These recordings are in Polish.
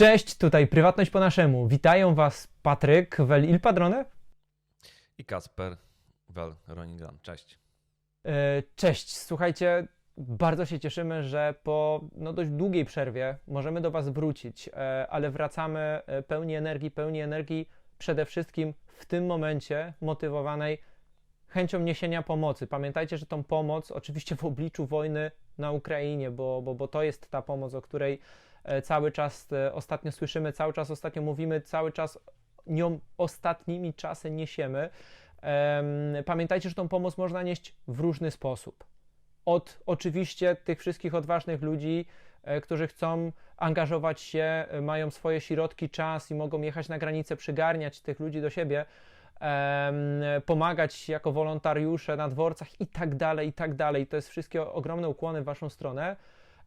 Cześć, tutaj Prywatność po naszemu. Witają Was Patryk Wel Il Padrone. I Kasper Wel Roningran. Cześć. E, Cześć, słuchajcie, bardzo się cieszymy, że po no, dość długiej przerwie możemy do Was wrócić, e, ale wracamy e, pełni energii, pełni energii przede wszystkim w tym momencie motywowanej chęcią niesienia pomocy. Pamiętajcie, że tą pomoc, oczywiście w obliczu wojny na Ukrainie, bo, bo, bo to jest ta pomoc, o której cały czas e, ostatnio słyszymy, cały czas ostatnio mówimy, cały czas nią ostatnimi czasy niesiemy. Em, Pamiętajcie, że tą pomoc można nieść w różny sposób. Od oczywiście tych wszystkich odważnych ludzi, e, którzy chcą angażować się, e, mają swoje środki, czas i mogą jechać na granicę, przygarniać tych ludzi do siebie, pomagać jako wolontariusze na dworcach i tak dalej, i tak dalej. To jest wszystkie ogromne ukłony w Waszą stronę.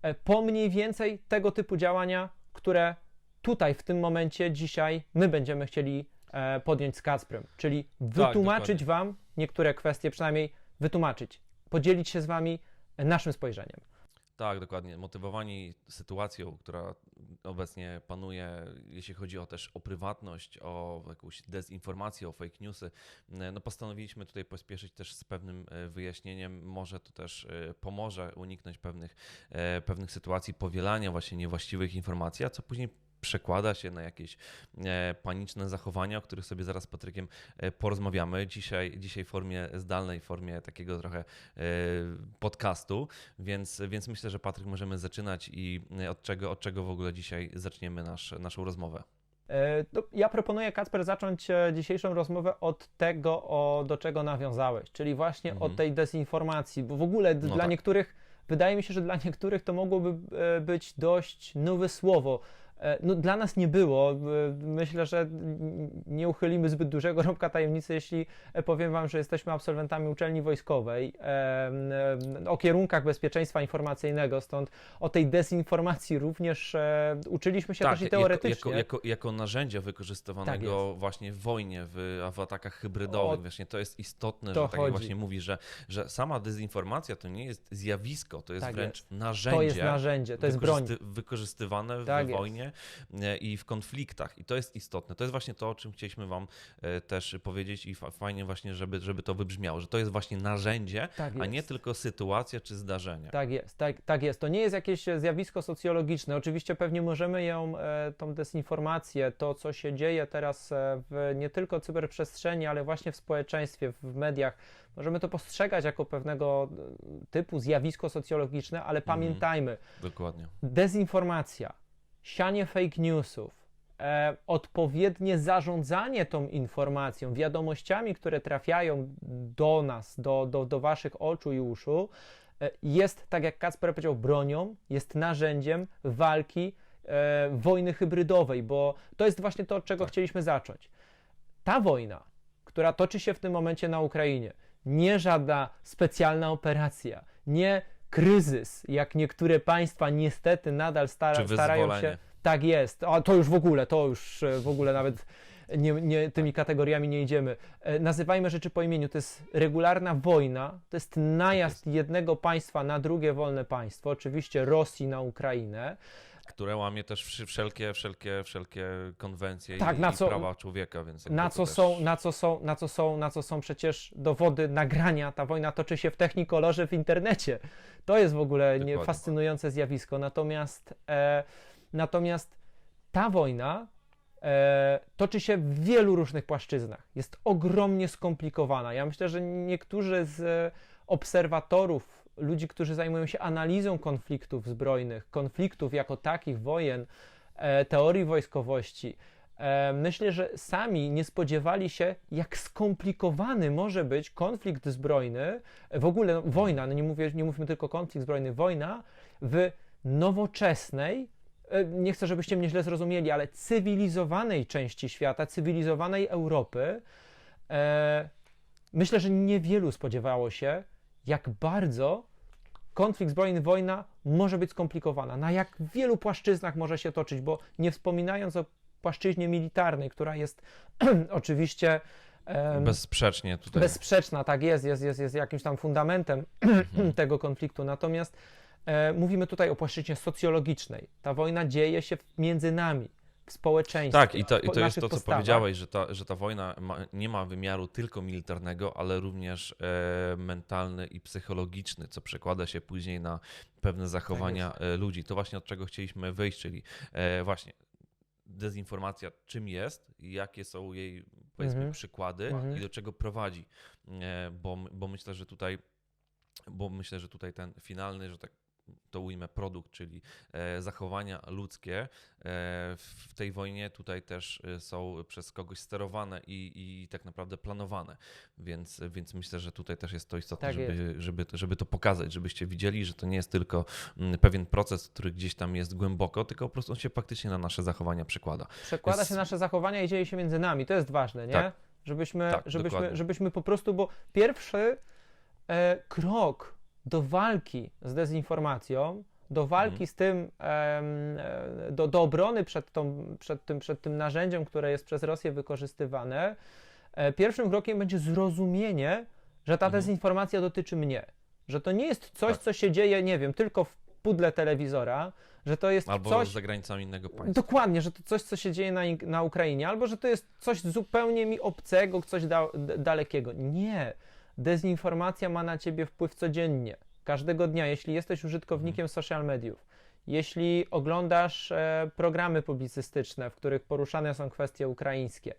E, Po mniej więcej tego typu działania, które tutaj w tym momencie dzisiaj my będziemy chcieli e, podjąć z Kacprem, czyli wytłumaczyć dokładnie. Wam niektóre kwestie, przynajmniej wytłumaczyć, podzielić się z Wami naszym spojrzeniem. Tak, dokładnie. Motywowani sytuacją, która obecnie panuje, jeśli chodzi o też o prywatność, o jakąś dezinformację, o fake newsy, no postanowiliśmy tutaj pospieszyć też z pewnym e, wyjaśnieniem. Może to też e, pomoże uniknąć pewnych, e, pewnych sytuacji powielania właśnie niewłaściwych informacji, a co później przekłada się na jakieś e, paniczne zachowania, o których sobie zaraz z Patrykiem e, porozmawiamy. Dzisiaj, dzisiaj w formie zdalnej, w formie takiego trochę e, podcastu, więc, więc myślę, że Patryk możemy zaczynać i od czego, od czego w ogóle dzisiaj zaczniemy nasz, naszą rozmowę. Ja proponuję, Kacper, zacząć dzisiejszą rozmowę od tego, o, do czego nawiązałeś, czyli właśnie Mhm. od tej dezinformacji, bo w ogóle No dla tak. niektórych, wydaje mi się, że dla niektórych to mogłoby być dość nowe słowo. E, No, dla nas nie było. E, Myślę, że nie uchylimy zbyt dużego rąbka tajemnicy, jeśli e, powiem Wam, że jesteśmy absolwentami uczelni wojskowej o kierunkach bezpieczeństwa informacyjnego, stąd o tej dezinformacji również uczyliśmy się też i teoretycznie. jako, jako, jako narzędzia wykorzystywanego Tak właśnie w wojnie, w, w atakach hybrydowych. O, Właśnie to jest istotne, to że tak jak właśnie mówisz, że, że sama dezinformacja to nie jest zjawisko, to jest Tak wręcz jest. narzędzie. To jest narzędzie, to jest broń. wykorzysty- wykorzystywane w Tak wojnie i w konfliktach. I to jest istotne. To jest właśnie to, o czym chcieliśmy Wam e, też powiedzieć i fa- fajnie właśnie, żeby, żeby to wybrzmiało, że to jest właśnie narzędzie, Tak a nie tylko sytuacja czy zdarzenie. Tak jest, tak, tak jest. To nie jest jakieś e, zjawisko socjologiczne. Oczywiście pewnie możemy ją, e, tą dezinformację, to co się dzieje teraz e, w nie tylko cyberprzestrzeni, ale właśnie w społeczeństwie, w mediach, możemy to postrzegać jako pewnego e, typu zjawisko socjologiczne, ale pamiętajmy, Dokładnie. dezinformacja, sianie fake newsów, e, odpowiednie zarządzanie tą informacją, wiadomościami, które trafiają do nas, do, do, do waszych oczu i uszu, e, jest, tak jak Kacper powiedział, bronią, jest narzędziem walki e, wojny hybrydowej, bo to jest właśnie to, od czego Tak. chcieliśmy zacząć. Ta wojna, która toczy się w tym momencie na Ukrainie, nie żadna specjalna operacja, nie kryzys, jak niektóre państwa niestety nadal stara, starają się. Tak jest. A to już w ogóle, to już e, w ogóle nawet nie, nie, tymi kategoriami nie idziemy. E, Nazywajmy rzeczy po imieniu. To jest regularna wojna, to jest najazd jednego państwa na drugie wolne państwo, oczywiście Rosji na Ukrainę. Które łamie też wszelkie, wszelkie, wszelkie konwencje Tak, i, na i co- prawa człowieka, więc Na co, też... są, na, co są, na, co są, na co są przecież dowody, nagrania. Ta wojna toczy się w technikolorze w internecie. To jest w ogóle nie, fascynujące zjawisko. Natomiast, e, natomiast ta wojna e, toczy się w wielu różnych płaszczyznach. Jest ogromnie skomplikowana. Ja myślę, że niektórzy z obserwatorów, ludzi, którzy zajmują się analizą konfliktów zbrojnych, konfliktów jako takich, wojen, e, teorii wojskowości, e, myślę, że sami nie spodziewali się, jak skomplikowany może być konflikt zbrojny, w ogóle no, wojna, no nie, mówię, nie mówmy tylko konflikt zbrojny, wojna w nowoczesnej, e, nie chcę, żebyście mnie źle zrozumieli, ale cywilizowanej części świata, cywilizowanej Europy, myślę, że niewielu spodziewało się, jak bardzo konflikt zbrojny, wojna może być skomplikowana, na jak wielu płaszczyznach może się toczyć, bo nie wspominając o płaszczyźnie militarnej, która jest oczywiście em, Bezsprzecznie tutaj. bezsprzeczna, tak jest, jest, jest, jest jakimś tam fundamentem tego konfliktu. Natomiast e, mówimy tutaj o płaszczyźnie socjologicznej. Ta wojna dzieje się między nami. Społeczeństwie. Tak, i to, i to jest to, co postawach. powiedziałeś, że ta, że ta wojna ma, nie ma wymiaru tylko militarnego, ale również e, mentalny i psychologiczny, co przekłada się później na pewne zachowania e, ludzi. To właśnie od czego chcieliśmy wyjść, czyli e, właśnie dezinformacja, czym jest, i jakie są jej powiedzmy Mhm. przykłady Mhm. i do czego prowadzi. E, bo, bo myślę, że tutaj bo myślę, że tutaj ten finalny, że tak to ujmę, produkt, czyli e, zachowania ludzkie e, w tej wojnie tutaj też e, są przez kogoś sterowane i, i tak naprawdę planowane. Więc, więc myślę, że tutaj też jest to istotne, Tak żeby, żeby, żeby to pokazać, żebyście widzieli, że to nie jest tylko mm, pewien proces, który gdzieś tam jest głęboko, tylko po prostu on się faktycznie na nasze zachowania przekłada. Przekłada Jest- się nasze zachowania i dzieje się między nami. To jest ważne, nie? Tak. Żebyśmy, Tak, żebyśmy, dokładnie. żebyśmy po prostu, bo pierwszy e, krok do walki z dezinformacją, do walki Mhm. z tym, e, do, do obrony przed, tą, przed, tym, przed tym narzędziem, które jest przez Rosję wykorzystywane, e, pierwszym krokiem będzie zrozumienie, że ta Mhm. dezinformacja dotyczy mnie. Że to nie jest coś, Tak. co się dzieje, nie wiem, tylko w pudle telewizora, że to jest Albo coś, za granicami innego państwa. Dokładnie, że to coś, co się dzieje na, na Ukrainie, albo że to jest coś zupełnie mi obcego, coś da, dalekiego. Nie. Dezinformacja ma na ciebie wpływ codziennie, każdego dnia, jeśli jesteś użytkownikiem social mediów. Jeśli oglądasz e, programy publicystyczne, w których poruszane są kwestie ukraińskie,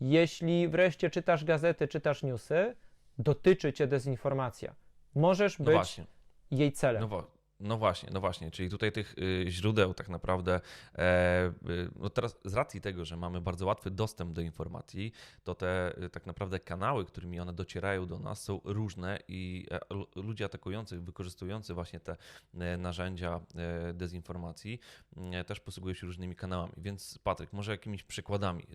jeśli wreszcie czytasz gazety, czytasz newsy, dotyczy cię dezinformacja. Możesz No być właśnie. jej celem. No, no właśnie, no właśnie, czyli tutaj tych y, źródeł tak naprawdę, e, y, no teraz z racji tego, że mamy bardzo łatwy dostęp do informacji, to te y, tak naprawdę kanały, którymi one docierają do nas są różne i e, lu- ludzie atakujący, wykorzystujący właśnie te narzędzia dezinformacji też posługują się różnymi kanałami. Więc Patryk, może jakimiś przykładami,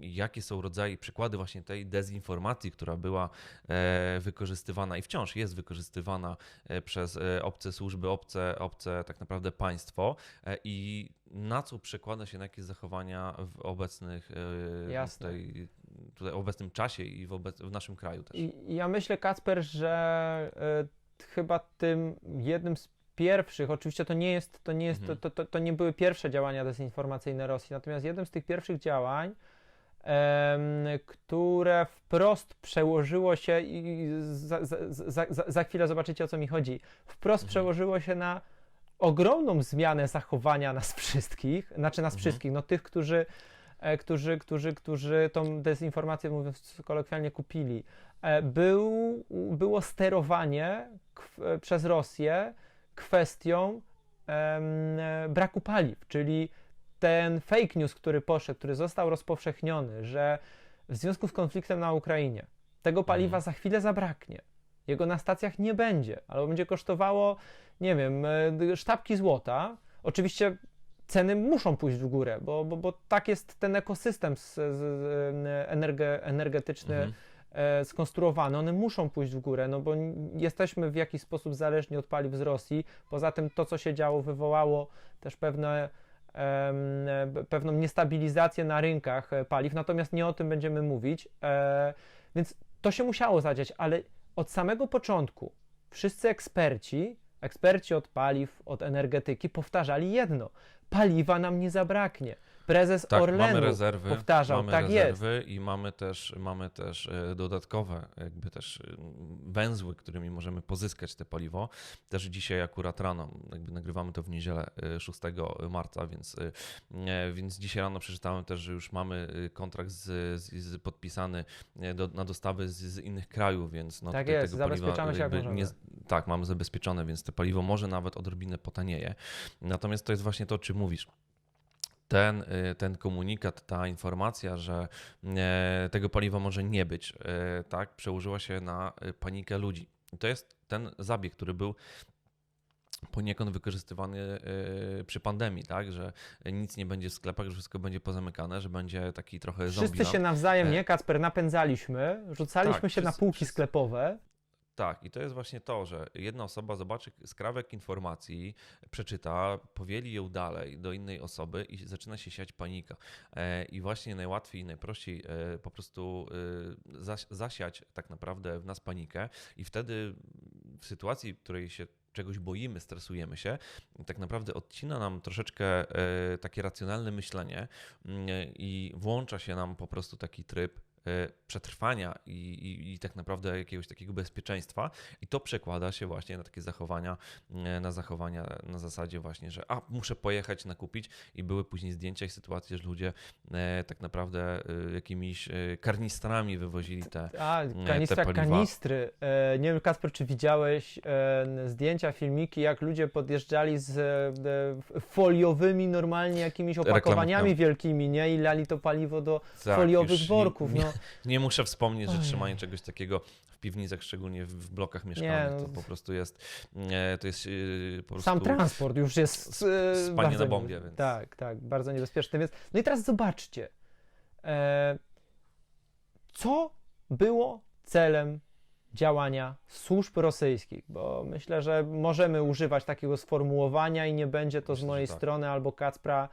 jakie są rodzaje, przykłady właśnie tej dezinformacji, która była e, wykorzystywana i wciąż jest wykorzystywana e, przez e, obce służby, obce, obce tak naprawdę państwo i na co przekłada się na jakieś zachowania w obecnych Jasne. Tutaj, tutaj obecnym czasie i w, obec, w naszym kraju też. I ja myślę, Kacper, że y, chyba tym jednym z pierwszych, oczywiście to nie jest, to nie jest, Mhm. to, to, to nie były pierwsze działania dezinformacyjne Rosji, natomiast jednym z tych pierwszych działań, które wprost przełożyło się i za, za, za, za, chwilę zobaczycie o co mi chodzi, wprost Mhm. przełożyło się na ogromną zmianę zachowania nas wszystkich, znaczy nas Mhm. wszystkich, no tych, którzy, e, którzy, którzy, którzy tą dezinformację, mówiąc kolokwialnie, kupili. E, Był, było sterowanie przez Rosję kwestią em, e, braku paliw, czyli ten fake news, który poszedł, który został rozpowszechniony, że w związku z konfliktem na Ukrainie tego paliwa Mhm. za chwilę zabraknie. Jego na stacjach nie będzie, albo będzie kosztowało, nie wiem, e, sztabki złota. Oczywiście ceny muszą pójść w górę, bo, bo, bo tak jest ten ekosystem z, z, energe, energetyczny Mhm. e, skonstruowane, one muszą pójść w górę, no bo jesteśmy w jakiś sposób zależni od paliw z Rosji. Poza tym to, co się działo, wywołało też pewne, pewną niestabilizację na rynkach e, paliw, natomiast nie o tym będziemy mówić. E, więc to się musiało zadziać, ale od samego początku wszyscy eksperci, eksperci od paliw, od energetyki powtarzali jedno: paliwa nam nie zabraknie. Prezes Tak, Orlenu mamy rezerwy, powtarzał, mamy tak jest. rezerwy i mamy też, mamy też e, dodatkowe jakby też e, węzły, którymi możemy pozyskać te paliwo. Też dzisiaj akurat rano, jakby nagrywamy to w niedzielę e, 6 marca, więc, e, więc dzisiaj rano przeczytałem też, że już mamy e, kontrakt z, z, z podpisany e, do, na dostawy z, z innych krajów, więc no Tak jest, tego paliwa się jak możemy. tak, mamy zabezpieczone, więc te paliwo może nawet odrobinę potanieje. Natomiast to jest właśnie to, o czym mówisz ten, y, ten komunikat, ta informacja, że e, tego paliwa może nie być, e, tak, przełożyła się na e, panikę ludzi. I to jest ten zabieg, który był poniekąd wykorzystywany przy pandemii, tak, że nic nie będzie w sklepach, że wszystko będzie pozamykane, że będzie taki trochę Wszyscy zombieland. się nawzajem, nie, Kacper, napędzaliśmy, rzucaliśmy tak, się na wszyscy- półki wszyscy- sklepowe. Tak, i to jest właśnie to, że jedna osoba zobaczy skrawek informacji, przeczyta, powieli ją dalej do innej osoby i zaczyna się siać panika. E, I właśnie najłatwiej najprościej e, po prostu e, zasiać tak naprawdę w nas panikę i wtedy w sytuacji, w której się czegoś boimy, stresujemy się, tak naprawdę odcina nam troszeczkę takie racjonalne myślenie mm, i włącza się nam po prostu taki tryb przetrwania i, i, i tak naprawdę jakiegoś takiego bezpieczeństwa i to przekłada się właśnie na takie zachowania, e, na zachowania na zasadzie właśnie, że a muszę pojechać nakupić i były później zdjęcia i sytuacje, że ludzie e, tak naprawdę e, jakimiś e, karnistrami wywozili te A, te kanistra, paliwa. kanistry. E, nie wiem, Kasper, czy widziałeś e, zdjęcia, filmiki, jak ludzie podjeżdżali z e, foliowymi normalnie jakimiś opakowaniami Reklamówkami. wielkimi, nie? I lali to paliwo do Tak, foliowych worków, no. Nie muszę wspomnieć, że trzymanie czegoś takiego w piwnicach, szczególnie w, blokach mieszkalnych, no to to- po prostu jest, e, to jest e, po prostu... Sam transport już jest e, spanie na bombie, więc- Tak, tak, bardzo niebezpieczne. Więc... No i teraz zobaczcie, co było celem działania służb rosyjskich, bo myślę, że możemy używać takiego sformułowania i nie będzie to z Myślę, że mojej tak. strony albo Kacpra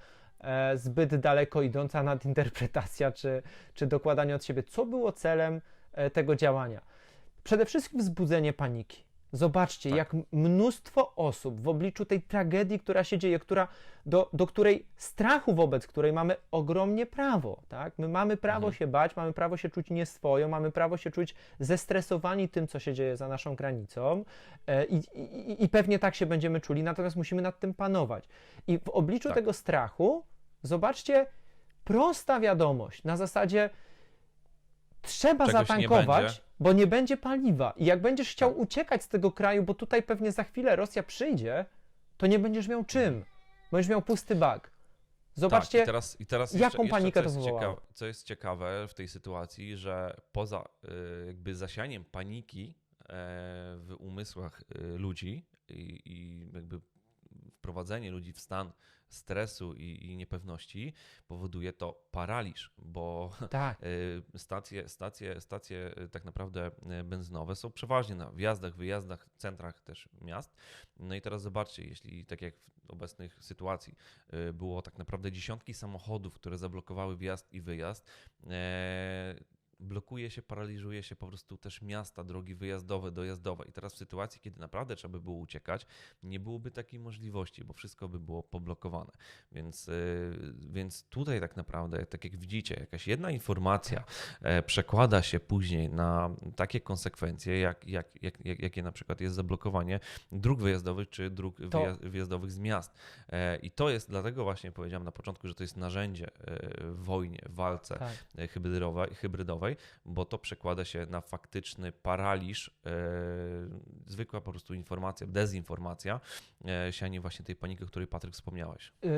zbyt daleko idąca nadinterpretacja czy, czy dokładanie od siebie. Co było celem e, tego działania? Przede wszystkim wzbudzenie paniki. Zobaczcie, Tak. jak mnóstwo osób w obliczu tej tragedii, która się dzieje, która, do, do której strachu wobec której mamy ogromnie prawo. Tak? My mamy prawo Mhm. się bać, mamy prawo się czuć nieswojo, mamy prawo się czuć zestresowani tym, co się dzieje za naszą granicą e, i, i, i pewnie tak się będziemy czuli, natomiast musimy nad tym panować. I w obliczu Tak. tego strachu, zobaczcie, prosta wiadomość na zasadzie trzeba Czegoś nie zatankować, będzie. bo nie będzie paliwa. I jak będziesz chciał Tak. uciekać z tego kraju, bo tutaj pewnie za chwilę Rosja przyjdzie, to nie będziesz miał czym. Będziesz miał pusty bak. Zobaczcie, tak, i teraz, i teraz jaką jeszcze, jeszcze, panikę to wywołało. ciekawe, Co jest ciekawe w tej sytuacji, że poza y, jakby zasianiem paniki e, w umysłach y, ludzi i, i jakby wprowadzenie ludzi w stan stresu i, i niepewności powoduje to paraliż, bo tak, Y, Stacje, stacje, stacje y, tak naprawdę y, benzynowe są przeważnie na wjazdach, wyjazdach, centrach też miast. No i teraz zobaczcie, jeśli tak jak w obecnych sytuacji było tak naprawdę dziesiątki samochodów, które zablokowały wjazd i wyjazd, e, blokuje się, paraliżuje się po prostu też miasta, drogi wyjazdowe, dojazdowe. I teraz w sytuacji, kiedy naprawdę trzeba by było uciekać, nie byłoby takiej możliwości, bo wszystko by było poblokowane. Więc, y, więc tutaj tak naprawdę, tak jak widzicie, jakaś jedna informacja e, przekłada się później na takie konsekwencje, jak, jak, jak, jak, jakie na przykład jest zablokowanie dróg wyjazdowych czy dróg To- wyja- wyjazdowych z miast. E, I to jest dlatego właśnie powiedziałem na początku, że to jest narzędzie e, w wojnie, w walce tak. e, hybrydowej, bo to przekłada się na faktyczny paraliż, e, zwykła po prostu informacja, dezinformacja, e, sianie właśnie tej paniki, o której Patryk wspomniałeś. Yy,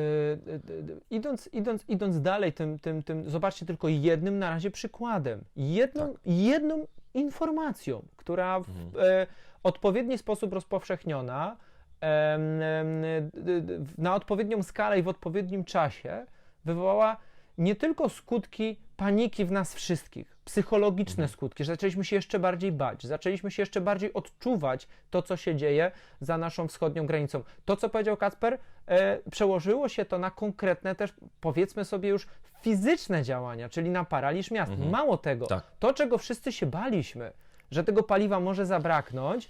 idąc, idąc, idąc dalej, tym, tym, tym, zobaczcie tylko jednym na razie przykładem. Jedną, Tak. jedną informacją, która w Mhm. e, odpowiedni sposób rozpowszechniona, w- na odpowiednią skalę i w odpowiednim czasie wywołała nie tylko skutki paniki w nas wszystkich, psychologiczne Mhm. skutki, że zaczęliśmy się jeszcze bardziej bać, zaczęliśmy się jeszcze bardziej odczuwać to, co się dzieje za naszą wschodnią granicą. To, co powiedział Kacper, e, przełożyło się to na konkretne też, powiedzmy sobie już, fizyczne działania, czyli na paraliż miast. Mhm. Mało tego, Tak. to, czego wszyscy się baliśmy, że tego paliwa może zabraknąć,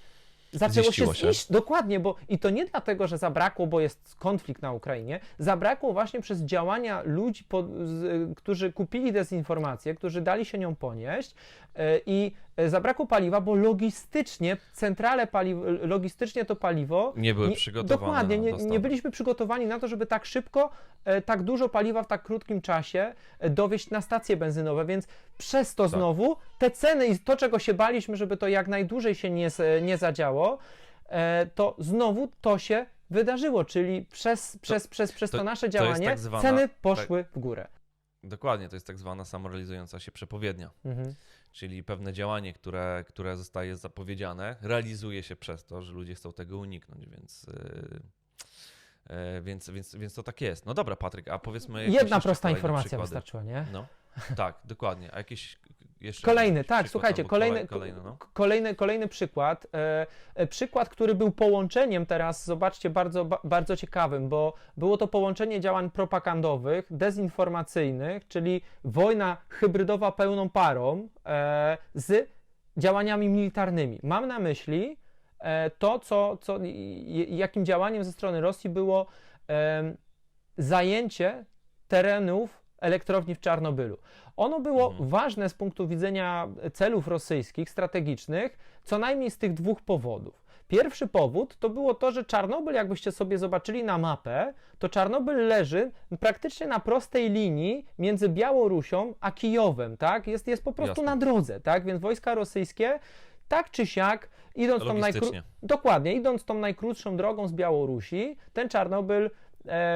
zaczęło się się. ziść. Dokładnie, bo i to nie dlatego, że zabrakło, bo jest konflikt na Ukrainie, zabrakło właśnie przez działania ludzi, po, z, którzy kupili dezinformację, którzy dali się nią ponieść e, i zabrakło paliwa, bo logistycznie, centrale paliw, logistycznie to paliwo Nie były nie- przygotowane Dokładnie, nie, nie byliśmy przygotowani na to, żeby tak szybko, e, tak dużo paliwa w tak krótkim czasie e, dowieść na stacje benzynowe, więc przez to Tak. znowu te ceny i to, czego się baliśmy, żeby to jak najdłużej się nie, nie zadziało, e, to znowu to się wydarzyło, czyli przez, przez, przez, przez to, to- nasze to jest działanie tak zwana- ceny poszły w górę. Dokładnie, to jest tak zwana samorealizująca się przepowiednia. Mhm. Czyli pewne działanie, które, które zostaje zapowiedziane, realizuje się przez to, że ludzie chcą tego uniknąć, więc, yy, yy, więc, więc, więc to tak jest. No dobra, Patryk, a powiedzmy. Jedna prosta informacja wystarczyła, nie? No, tak, dokładnie. A jakieś jeszcze. Kolejny, tak, przykład słuchajcie, kolejny, kolej- kolejny, no. kolejny, kolejny przykład. E, e, przykład, który był połączeniem teraz, zobaczcie, bardzo, ba, bardzo ciekawym, bo było to połączenie działań propagandowych, dezinformacyjnych, czyli wojna hybrydowa pełną parą e, z działaniami militarnymi. Mam na myśli e, to, co, co, jakim działaniem ze strony Rosji było em, zajęcie terenów elektrowni w Czarnobylu. Ono było Mhm. ważne z punktu widzenia celów rosyjskich, strategicznych, co najmniej z tych dwóch powodów. Pierwszy powód to było to, że Czarnobyl, jakbyście sobie zobaczyli na mapę, to Czarnobyl leży praktycznie na prostej linii między Białorusią a Kijowem, tak? Jest, jest po prostu Jasne. na drodze, tak? Więc wojska rosyjskie tak czy siak, idąc tą najkró-. Dokładnie, idąc tą najkrótszą drogą z Białorusi, ten Czarnobyl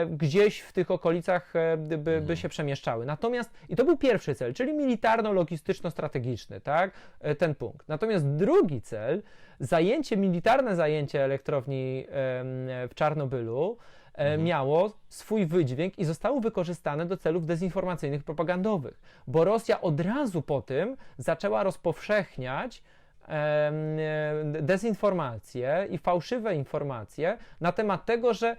gdzieś w tych okolicach e, by, by Mhm. się przemieszczały. Natomiast, i to był pierwszy cel, czyli militarno-logistyczno-strategiczny, tak, e, ten punkt. Natomiast drugi cel, zajęcie, militarne zajęcie elektrowni w Czarnobylu, e, Mhm. miało swój wydźwięk i zostało wykorzystane do celów dezinformacyjnych, propagandowych, bo Rosja od razu po tym zaczęła rozpowszechniać e, dezinformacje i fałszywe informacje na temat tego, że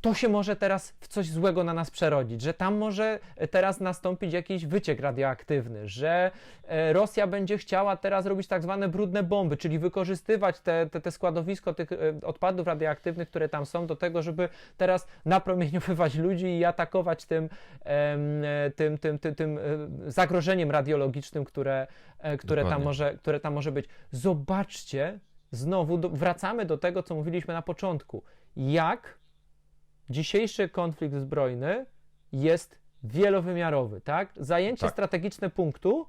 to się może teraz w coś złego na nas przerodzić, że tam może teraz nastąpić jakiś wyciek radioaktywny, że e, Rosja będzie chciała teraz robić tak zwane brudne bomby, czyli wykorzystywać te, te, te składowisko tych e, odpadów radioaktywnych, które tam są, do tego, żeby teraz napromieniowywać ludzi i atakować tym, e, tym, tym, tym, tym e, zagrożeniem radiologicznym, które, e, które, tam może, które tam może być. Zobaczcie, znowu do, wracamy do tego, co mówiliśmy na początku. Jak dzisiejszy konflikt zbrojny jest wielowymiarowy, tak? Zajęcie Tak. strategiczne punktu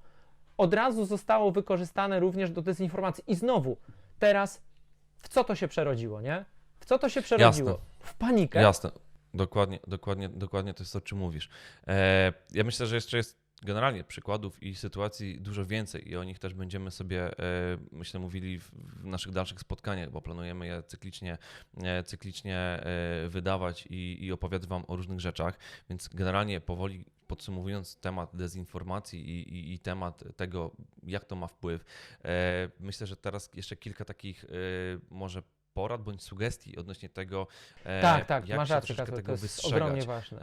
od razu zostało wykorzystane również do dezinformacji. I znowu, teraz w co to się przerodziło, nie? W co to się przerodziło? Jasne. W panikę. Jasne, dokładnie, dokładnie, dokładnie to jest to, o czym mówisz. E, ja myślę, że jeszcze jest generalnie przykładów i sytuacji dużo więcej i o nich też będziemy sobie, e, myślę, mówili w, naszych dalszych spotkaniach, bo planujemy je cyklicznie, e, cyklicznie e, wydawać i, i opowiadać Wam o różnych rzeczach, więc generalnie powoli podsumowując temat dezinformacji i, i, i temat tego, jak to ma wpływ, myślę, że teraz jeszcze kilka takich może porad bądź sugestii odnośnie tego, e, tak, tak, jak masz się rację, troszeczkę tego to jest wystrzegać. ogromnie ważne.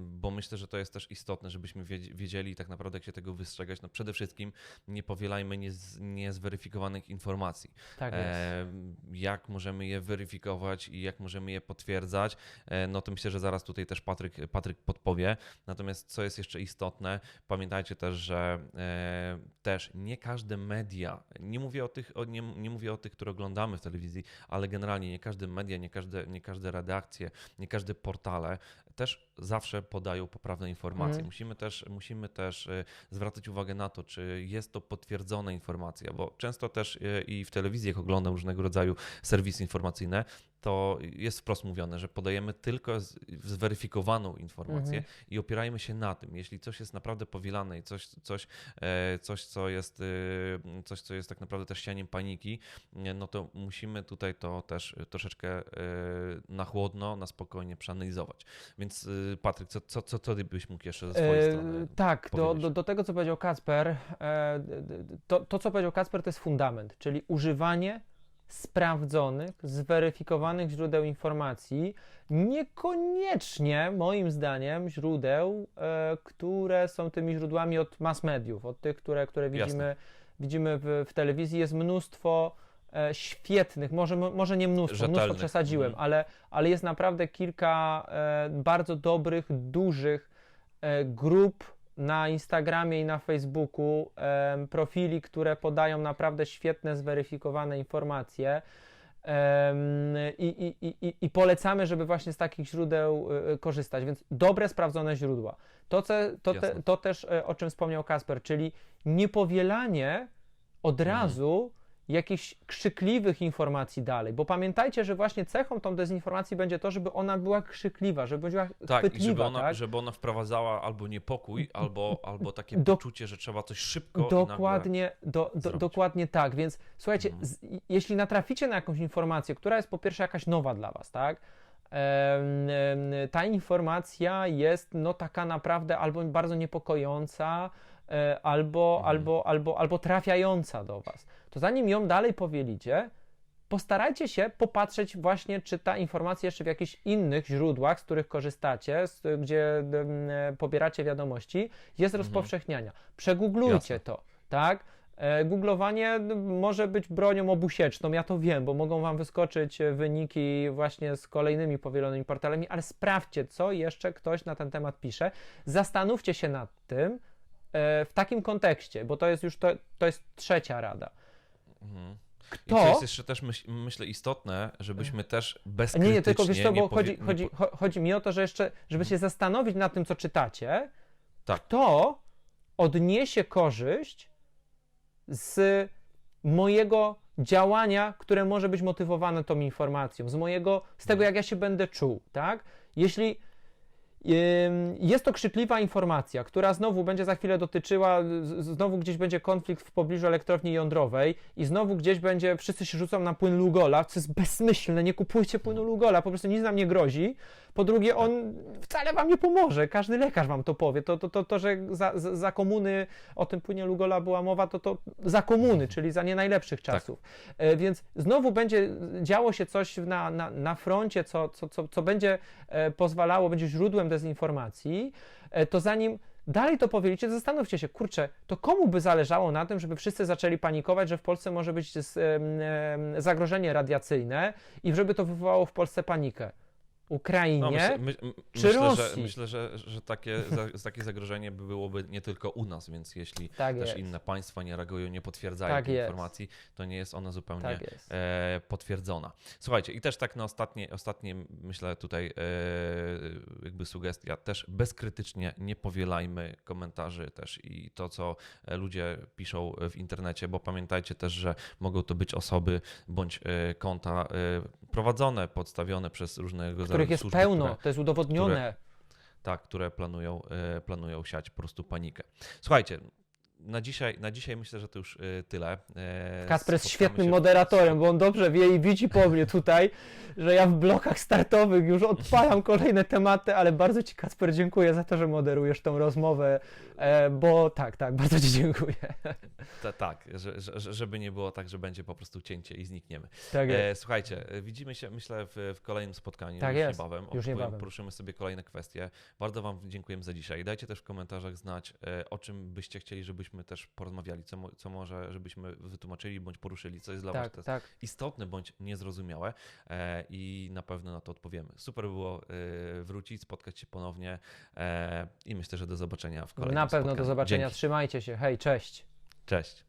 Bo myślę, że to jest też istotne, żebyśmy wiedz- wiedzieli tak naprawdę, jak się tego wystrzegać. No przede wszystkim nie powielajmy niez- niezweryfikowanych informacji. Tak jest. E, jak możemy je weryfikować i jak możemy je potwierdzać, e, no to myślę, że zaraz tutaj też Patryk, Patryk podpowie. Natomiast co jest jeszcze istotne, pamiętajcie też, że też nie każde media, nie mówię o tych, o, nie, nie mówię o tych, które oglądamy w telewizji, ale generalnie nie każde media, nie każde, nie każde redakcje, nie każde portale też zawsze podają poprawne informacje. Mhm. Musimy też, musimy też e, zwracać uwagę na to, czy jest to potwierdzona informacja, bo często też e, i w telewizji, jak oglądam różnego rodzaju serwisy informacyjne, to jest wprost mówione, że podajemy tylko zweryfikowaną informację Mhm. i opierajmy się na tym. Jeśli coś jest naprawdę powielane i coś, coś, e, coś, co jest, e, coś, co jest tak naprawdę też sianiem paniki, nie, no to musimy tutaj to też e, troszeczkę e, na chłodno, na spokojnie przeanalizować. Więc e, Patryk, co, co, co, co ty byś mógł jeszcze ze swojej E, strony? Tak, do, do, do tego, co powiedział e, d- to, to, co powiedział Kacper, to jest fundament, czyli używanie sprawdzonych, zweryfikowanych źródeł informacji, niekoniecznie, moim zdaniem, źródeł, e, które są tymi źródłami od mass mediów, od tych, które, które Jasne. widzimy, widzimy w, w telewizji. Jest mnóstwo e, świetnych, może, może nie mnóstwo, mnóstwo Rzetelnych. przesadziłem, Mhm. ale, ale jest naprawdę kilka e, bardzo dobrych, dużych e, grup na Instagramie i na Facebooku, profili, które podają naprawdę świetne, zweryfikowane informacje. I, i, i- i, polecamy, żeby właśnie z takich źródeł e, korzystać. Więc dobre, sprawdzone źródła. To, co, to, te, to też, e, o czym wspomniał Kasper, czyli niepowielanie od Mhm. razu jakichś krzykliwych informacji dalej. Bo pamiętajcie, że właśnie cechą tą dezinformacji będzie to, żeby ona była krzykliwa, żeby była Tak, chwytliwa. żeby ona, tak? żeby ona wprowadzała albo niepokój, albo, albo takie Do- poczucie, że trzeba coś szybko Dokładnie, do, do, dokładnie tak. Więc słuchajcie, Mhm. z, jeśli natraficie na jakąś informację, która jest po pierwsze jakaś nowa dla Was, tak? Ta informacja jest no taka naprawdę albo bardzo niepokojąca, e, albo, Mhm. albo, albo, albo trafiająca do Was. To zanim ją dalej powielicie, postarajcie się popatrzeć właśnie, czy ta informacja jeszcze w jakichś innych źródłach, z których korzystacie, z, gdzie pobieracie wiadomości, jest Mhm. rozpowszechniania. Przegooglujcie Jasne. to, tak? E, Googlowanie n- może być bronią obusieczną, ja to wiem, bo mogą Wam wyskoczyć e, wyniki właśnie z kolejnymi powielonymi portalami, ale sprawdźcie, co jeszcze ktoś na ten temat pisze. Zastanówcie się nad tym e, w takim kontekście, bo to jest już to, to jest trzecia rada. Mhm. I Kto? to jest jeszcze też, myśl, myślę, istotne, żebyśmy też bezkrytycznie Nie, nie, tylko wiesz co, bo powie- chodzi, chodzi, chodzi mi o to, że jeszcze, żeby się zastanowić nad tym, co czytacie, Tak. kto odniesie korzyść z mojego działania, które może być motywowane tą informacją, z mojego, z tego, jak ja się będę czuł, tak? Jeśli jest to krzykliwa informacja, która znowu będzie za chwilę dotyczyła, znowu gdzieś będzie konflikt w pobliżu elektrowni jądrowej i znowu gdzieś będzie, wszyscy się rzucą na płyn Lugola, co jest bezmyślne, nie kupujcie płynu Lugola, po prostu nic nam nie grozi. Po drugie, on wcale wam nie pomoże, każdy lekarz wam to powie. To, to, to, to że za, za komuny o tym płynie Lugola była mowa, to, to za komuny, czyli za nie najlepszych czasów. E, Więc znowu będzie działo się coś na, na, na froncie, co, co, co, co będzie e, pozwalało, będzie źródłem dezinformacji, e, to zanim dalej to powielicie, zastanówcie się, kurczę, to komu by zależało na tym, żeby wszyscy zaczęli panikować, że w Polsce może być zagrożenie radiacyjne i żeby to wywołało w Polsce panikę? Ukrainie? No, myślę, my, m- czy myślę, że, Rosji? myślę, że, że takie, za, takie zagrożenie by byłoby nie tylko u nas, więc jeśli tak też jest. inne państwa nie reagują, nie potwierdzają Tak tej jest. informacji, to nie jest ona zupełnie Tak jest. e, potwierdzona. Słuchajcie, i też tak na ostatnie, ostatnie myślę tutaj e, jakby sugestia, też bezkrytycznie nie powielajmy komentarzy też i to, co e, ludzie piszą w internecie, bo pamiętajcie też, że mogą to być osoby bądź e, konta e, prowadzone, podstawione przez różnego rodzaju Których jest służby, pełno, które- to jest udowodnione. tak, które planują, e, planują siać po prostu panikę. Słuchajcie, na dzisiaj, na dzisiaj myślę, że to już e, tyle. E, Kasper jest świetnym moderatorem, bo on dobrze wie i widzi po mnie tutaj, że ja w blokach startowych już odpalam kolejne tematy, ale bardzo Ci Kasper dziękuję za to, że moderujesz tą rozmowę, e, bo tak, tak, bardzo Ci dziękuję. Ta, tak, że, że, że- żeby nie było tak, że będzie po prostu cięcie i znikniemy. Tak jest. E, słuchajcie, e, widzimy się myślę w, w kolejnym spotkaniu Tak już jest, niebawem. już niebawem. Poruszymy sobie kolejne kwestie. Bardzo Wam dziękujemy za dzisiaj. Dajcie też w komentarzach znać, e, o czym byście chcieli, żebyśmy też porozmawiali, co, mo- co może, żebyśmy wytłumaczyli bądź poruszyli, co jest dla Was tak, też tak. istotne bądź niezrozumiałe e, i na pewno na to odpowiemy. Super było e, wrócić, spotkać się ponownie e, i myślę, że do zobaczenia w kolejnym Na pewno do spotkaniu. zobaczenia, Dzięki. trzymajcie się, hej, cześć. Cześć.